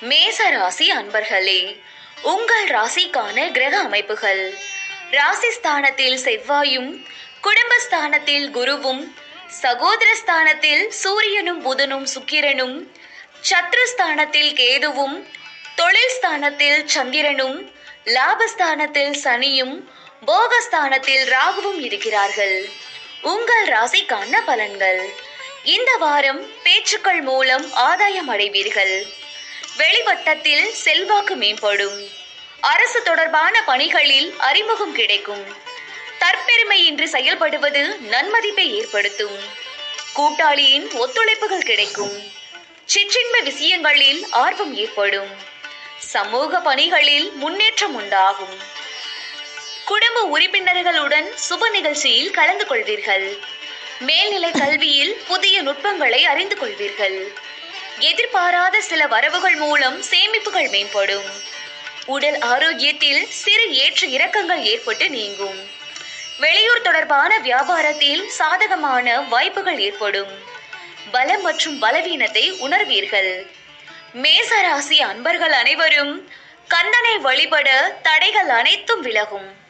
மேச ராசி அன்பர்களே உங்கள் ராசிக்கான கிரக அமைப்புகள். ராசிஸ்தானத்தில் செவ்வாயும் குடும்பஸ்தானத்தில் குருவும் சகோதரஸ்தானத்தில் சூரியனும் புதனும் சுக்கிரனும் சத்ருஸ்தானத்தில் கேதுவும் தொழில் ஸ்தானத்தில் சந்திரனும் லாபஸ்தானத்தில் சனியும் போகஸ்தானத்தில் ராகுவும் இருக்கிறார்கள். உங்கள் ராசிக்கான பலன்கள். இந்த வாரம் பேச்சுக்கள் மூலம் ஆதாயம் அடைவீர்கள். வெளிவட்டத்தில் செல்வாக்கு மேம்படும். அரசு தொடர்பான பணிகளில் அறிமுகம் கிடைக்கும். தற்பெருமையின்றி செயல்படுவது நன்மதிப்பை ஏற்படுத்தும். கூட்டாளியின் ஒத்துழைப்புகள் கிடைக்கும். சிற்றின்ம விஷயங்களில் ஆர்வம் ஏற்படும். சமூக பணிகளில் முன்னேற்றம் உண்டாகும். குடும்ப உறுப்பினர்களுடன் சுப நிகழ்ச்சியில் கலந்து கொள்வீர்கள். மேல்நிலை கல்வியில் புதிய நுட்பங்களை அறிந்து கொள்வீர்கள். எதிர்பாராத சில வரவுகள் மூலம் சேமிப்புகள் மேம்படும். உடல் ஆரோக்கியத்தில் சிறு ஏற்ற இறக்கங்கள் ஏற்பட்டு நீங்கும். வெளியூர் தொடர்பான வியாபாரத்தில் சாதகமான வாய்ப்புகள் ஏற்படும். பலம் மற்றும் பலவீனத்தை உணர்வீர்கள். மேசராசி அன்பர்கள் அனைவரும் கந்தனை வழிபட தடைகள் அனைத்தும் விலகும்.